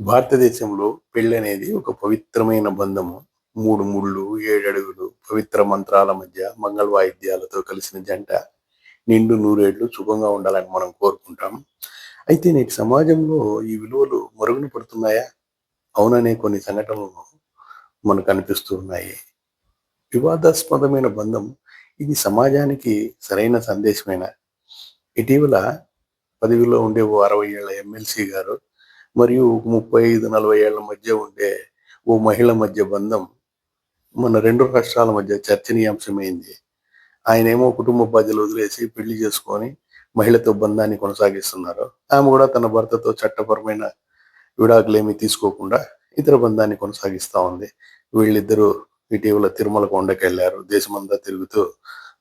భారతదేశంలో పెళ్ళి అనేది ఒక పవిత్రమైన బంధము. మూడు ముళ్ళు ఏడు అడుగులు పవిత్ర మంత్రాల మధ్య మంగళ వాయిద్యాలతో కలిసిన జంట. నిండు నూరేళ్ళు సుఖంగా ఉండాలని మనం కోరుకుంటాం. అయితే నేటి సమాజంలో ఈ విలువలు మరుగున పడుతున్నాయా? అవుననే కొన్ని సంఘటనలు మనకు అనిపిస్తూ ఉన్నాయి. వివాదాస్పదమైన బంధం ఇది సమాజానికి సరైన సందేశమైన? ఇటీవల పదవిలో ఉండే ఓ అరవై ఏళ్ళ ఎమ్మెల్సీ గారు మరియు ముప్పై ఐదు నలభై ఏళ్ళ మధ్య ఉండే ఓ మహిళ మధ్య బంధం మన రెండు రాష్ట్రాల మధ్య చర్చనీయాంశమైంది. ఆయనేమో కుటుంబ బాధ్యతలు వదిలేసి పెళ్ళి చేసుకొని మహిళతో బంధాన్ని కొనసాగిస్తున్నారు. ఆమె కూడా తన భర్తతో చట్టపరమైన విడాకులేమీ తీసుకోకుండా ఇతర బంధాన్ని కొనసాగిస్తా ఉంది. వీళ్ళిద్దరూ ఇటీవల తిరుమల కొండకి వెళ్ళారు దేశమంతా తిరుగుతూ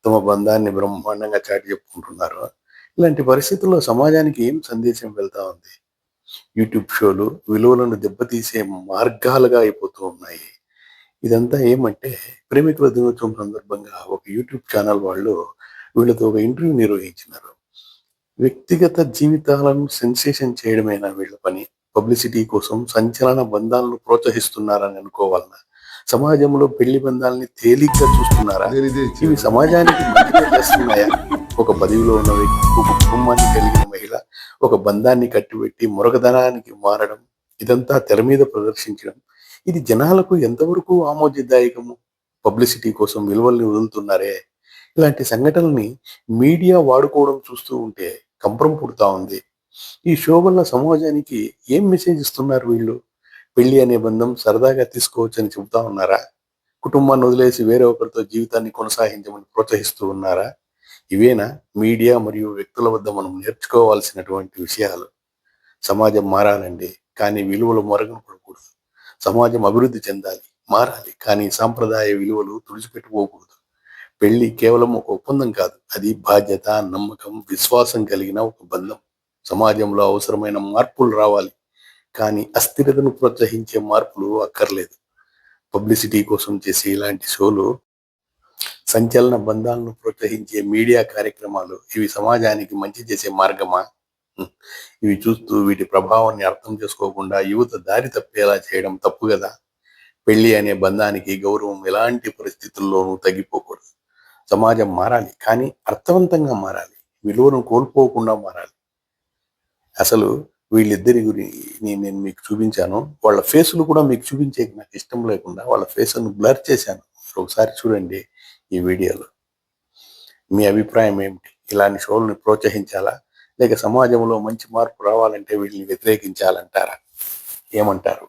తమ బంధాన్ని బ్రహ్మాండంగా చాటి చెప్పుకుంటున్నారు ఇలాంటి పరిస్థితుల్లో సమాజానికి ఏం సందేశం వెళ్తా ఉంది? యూట్యూబ్ షోలు విలువలను దెబ్బతీసే మార్గాలుగా అయిపోతూ ఉన్నాయి. ఇదంతా ఏమంటే ప్రేమికుల దినోత్సవం సందర్భంగా ఒక యూట్యూబ్ ఛానల్ వాళ్ళు వీళ్ళతో ఒక ఇంటర్వ్యూ నిర్వహించినారు. వ్యక్తిగత జీవితాలను సెన్సేషన్ చేయడమేనా వీళ్ళ పని పబ్లిసిటీ కోసం సంచలన బంధాలను ప్రోత్సహిస్తున్నారని అనుకోవాలన్నా సమాజంలో పెళ్ళి బంధాలని తేలిగ్గా చూస్తున్నారా? ఇవి సమాజానికి మంచిగా చేస్తున్నాయా? ఒక పదవిలో ఉన్న వ్యక్తి ఒక కుటుంబాన్ని కలిగిన మహిళ ఒక బంధాన్ని కట్టిపెట్టి మరొకదనానికి మారడం ఇదంతా తెర మీద ప్రదర్శించడం. ఇది జనాలకు ఎంతవరకు ఆమోదదాయకము? పబ్లిసిటీ కోసం విలువల్ని వదులుతున్నారే? ఇలాంటి సంఘటనల్ని మీడియా వాడుకోవడం చూస్తూ ఉంటే కంపరం పుడుతూ ఉంది. ఈ షో వల్ల సమాజానికి ఏం మెసేజ్ ఇస్తున్నారు వీళ్ళు? పెళ్ళి అనే బంధం సరదాగా తీసుకోవచ్చని చెబుతా ఉన్నారా? కుటుంబాన్ని వదిలేసి వేరే ఒకరితో జీవితాన్ని కొనసాగించమని ప్రోత్సహిస్తూ ఉన్నారా? ఇవేనా? మీడియా మరియు వ్యక్తుల వద్ద మనం నేర్చుకోవాల్సినటువంటి విషయాలు. సమాజం మారాలండి కానీ విలువలు మరగకూడదు సమాజం అభివృద్ధి చెందాలి మారాలి కానీ సాంప్రదాయ విలువలు తుడిచిపెట్టుకోకూడదు. పెళ్ళి కేవలం ఒక ఒప్పందం కాదు అది బాధ్యత నమ్మకం విశ్వాసం కలిగిన ఒక బంధం. సమాజంలో అవసరమైన మార్పులు రావాలి కానీ అస్థిరతను ప్రోత్సహించే మార్పులు అక్కర్లేదు. పబ్లిసిటీ కోసం చేసే ఇలాంటి షోలు సంచలన బంధాలను ప్రోత్సహించే మీడియా కార్యక్రమాలు ఇవి సమాజానికి మంచి చేసే మార్గమా? ఇవి చూస్తూ వీటి ప్రభావాన్ని అర్థం చేసుకోకుండా యువత దారి తప్పేలా చేయడం తప్పు కదా? పెళ్ళి అనే బంధానికి గౌరవం ఎలాంటి పరిస్థితుల్లోనూ తగ్గిపోకూడదు. సమాజం మారాలి కానీ అర్థవంతంగా మారాలి. విలువను కోల్పోకుండా మారాలి. అసలు వీళ్ళిద్దరి గురి నేను మీకు చూపించాను. వాళ్ళ ఫేసులు కూడా మీకు చూపించే నాకు ఇష్టం లేకుండా వాళ్ళ ఫేస్ను బ్లర్ చేశాను. ఒకసారి చూడండి. ఈ వీడియోలో. మీ అభిప్రాయం ఏమిటి? ఇలాంటి షోల్ని ప్రోత్సహించాలా? లేక సమాజంలో మంచి మార్పు రావాలంటే వీళ్ళని వ్యతిరేకించాలంటారా? ఏమంటారు?